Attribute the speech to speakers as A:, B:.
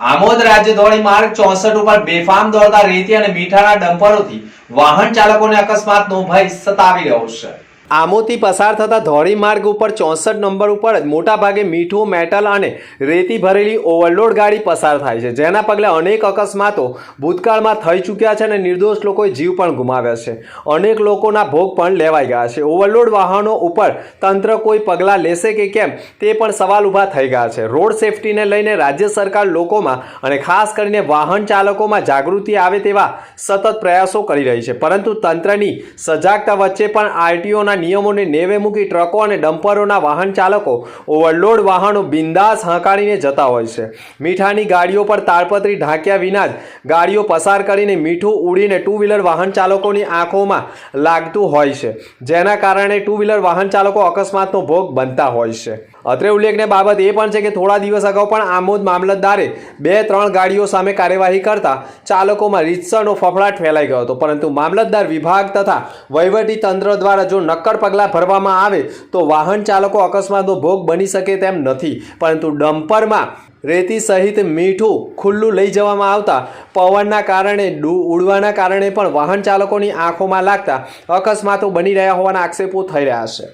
A: આમોદ રાજ્ય ધોરી માર્ગ ચોસઠ ઉપર બેફામ દોડતા રેતી અને મીઠાના ડમ્પરોથી વાહન ચાલકોને અકસ્માતનો ભય સતાવી રહ્યો છે. આમોદથી પસાર થતા ધોરી માર્ગ ઉપર ચોસઠ નંબર ઉપર મોટાભાગે મીઠું, મેટલ અને રેતી ભરેલી ઓવરલોડ ગાડી પસાર થાય છે. જેના પગલે અનેક અકસ્માતો ભૂતકાળમાં થઈ ચૂક્યા છે અને નિર્દોષ લોકોએ જીવ પણ ગુમાવ્યા છે. અનેક લોકોના ભોગ પણ લેવાઈ ગયા છે. ઓવરલોડ વાહનો ઉપર તંત્ર કોઈ પગલાં લેશે કે કેમ તે પણ સવાલ ઊભા થઈ ગયા છે. રોડ સેફટીને લઈને રાજ્ય સરકાર લોકોમાં અને ખાસ કરીને વાહન ચાલકોમાં જાગૃતિ આવે તેવા સતત પ્રયાસો કરી રહી છે. પરંતુ તંત્રની સજાગતા વચ્ચે પણ આરટીઓના નિયમોને નેવે મૂકી ટ્રકો અને ડમ્પરોના વાહન ચાલકો ઓવરલોડ વાહનો બિંદાસ હંકારીને જતા હોય છે. મીઠાની ગાડીઓ પર તાળપત્રી ઢાંક્યા વિના જ ગાડીઓ પસાર કરીને મીઠું ઉડીને ટુ વ્હીલર વાહન ચાલકોની આંખોમાં લાગતું હોય છે, જેના કારણે ટુ વ્હીલર વાહન ચાલકો અકસ્માતનો ભોગ બનતા હોય છે. અત્રે ઉલ્લેખનીય બાબત એ પણ છે કે થોડા દિવસ અગાઉ પણ આમોદ મામલતદારે બે ત્રણ ગાડીઓ સામે કાર્યવાહી કરતા ચાલકોમાં રીતસરનો ફફડાટ ફેલાઈ ગયો હતો. પરંતુ મામલતદાર વિભાગ તથા વહીવટી તંત્ર દ્વારા જો નક્કર પગલાં ભરવામાં આવે તો વાહન ચાલકો અકસ્માતનો ભોગ બની શકે તેમ નથી. પરંતુ ડમ્પરમાં રેતી સહિત મીઠું ખુલ્લું લઈ જવામાં આવતા પવનના કારણે ઉડવાના કારણે પણ વાહન ચાલકોની આંખોમાં લાગતા અકસ્માતો બની રહ્યા હોવાના આક્ષેપો થઈ રહ્યા છે.